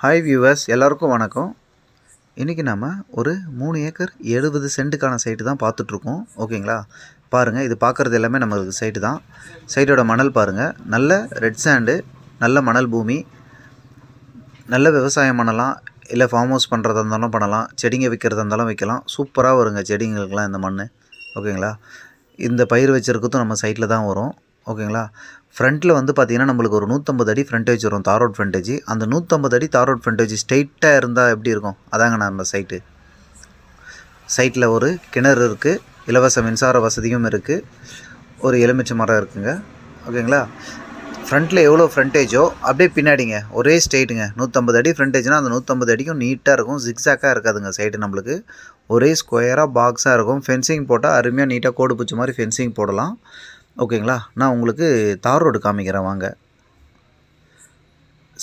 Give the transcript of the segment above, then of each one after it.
Hi viewers எல்லாருக்கும் வணக்கம். இன்றைக்கி நம்ம ஒரு மூணு ஏக்கர் எழுபது சென்ட்டுக்கான சைட்டு தான் பார்த்துட்ருக்கோம். ஓகேங்களா? பாருங்கள் இது பார்க்குறது எல்லாமே நம்மளுக்கு சைட்டு தான். சைட்டோட மணல் பாருங்கள் நல்ல ரெட் சாண்டு நல்ல மணல் பூமி நல்ல விவசாயம் பண்ணலாம். இல்லை ஃபார்ம் ஹவுஸ் பண்ணுறதா இருந்தாலும் பண்ணலாம். செடிங்க வைக்கிறதா இருந்தாலும் வைக்கலாம். சூப்பராக வருங்க செடிங்களுக்கெல்லாம் இந்த மண் ஓகேங்களா? இந்த பயிர் வச்சுருக்கிறதும் நம்ம சைட்டில் தான் வரும். ஓகேங்களா? ஃப்ரண்ட்டில் வந்து பார்த்திங்கன்னா நம்மளுக்கு ஒரு நூற்றம்பது அடி ஃப்ரண்டேஜ் வரும் தாரோட் ஃப்ரண்டேஜ் அந்த நூற்றம்பது அடி தாரோட் ஃப்ரண்டேஜ் ஸ்ட்ரெயிட்டாக இருந்தால் எப்படி இருக்கும்? அதாங்க நம்ம சைட்டு சைட்டில் ஒரு கிணறு இருக்குது இலவச மின்சார வசதியும் இருக்குது ஒரு எலுமிச்சை மரம் இருக்குங்க. ஓகேங்களா? ஃப்ரண்ட்டில் எவ்வளோ ஃப்ரண்டேஜோ அப்படியே பின்னாடிங்க ஒரே ஸ்ட்ரெயிட்டுங்க நூற்றம்பது அடி ஃப்ரண்டேஜ்னால் அந்த நூற்றம்பது அடிக்கும் நீட்டாக இருக்கும் ஜிக்ஸாக்காக இருக்காதுங்க சைடு நம்மளுக்கு. ஒரே ஸ்கொயராக பாக்ஸாக இருக்கும். ஃபென்சிங் போட்டால் அருமையாக நீட்டாக கோடு பூச்சி மாதிரி ஃபென்சிங் போடலாம். ஓகேங்களா? நான் உங்களுக்கு தார் ரோடு காமிக்கிறேன் வாங்க.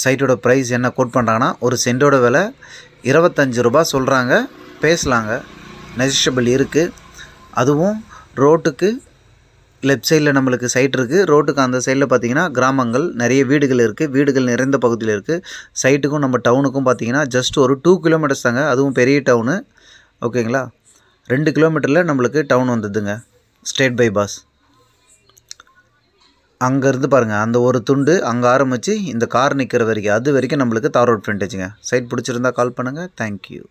சைட்டோட ப்ரைஸ் என்ன கோட் பண்ணுறாங்கன்னா ஒரு சென்டோட விலை இருபத்தஞ்சு ரூபா சொல்கிறாங்க பேசலாங்க. நெஜிஷபிள் இருக்குது அதுவும் ரோட்டுக்கு லெஃப்ட் சைடில் நம்மளுக்கு சைட் இருக்குது ரோட்டுக்கு அந்த சைடில் பார்த்தீங்கன்னா கிராமங்கள் நிறைய வீடுகள் இருக்குது வீடுகள் நிறைந்த பகுதியில் இருக்குது சைட்டுக்கும் நம்ம டவுனுக்கும் பார்த்தீங்கன்னா ஜஸ்ட் ஒரு டூ கிலோமீட்டர்ஸ் தாங்க. அதுவும் பெரிய டவுனு ஓகேங்களா? ரெண்டு கிலோமீட்டரில் நம்மளுக்கு டவுன் வந்ததுங்க. ஸ்டேட் பை பாஸ் அங்கேருந்து பாருங்கள் அந்த ஒரு துண்டு அங்கே ஆரம்பித்து இந்த கார் நிற்கிற வரைக்கும் அது வரைக்கும் நம்மளுக்கு தார் ரோட் ஃப்ரண்டேஜுங்க சைட் பிடிச்சிருந்தா கால் பண்ணுங்கள் தேங்க்யூ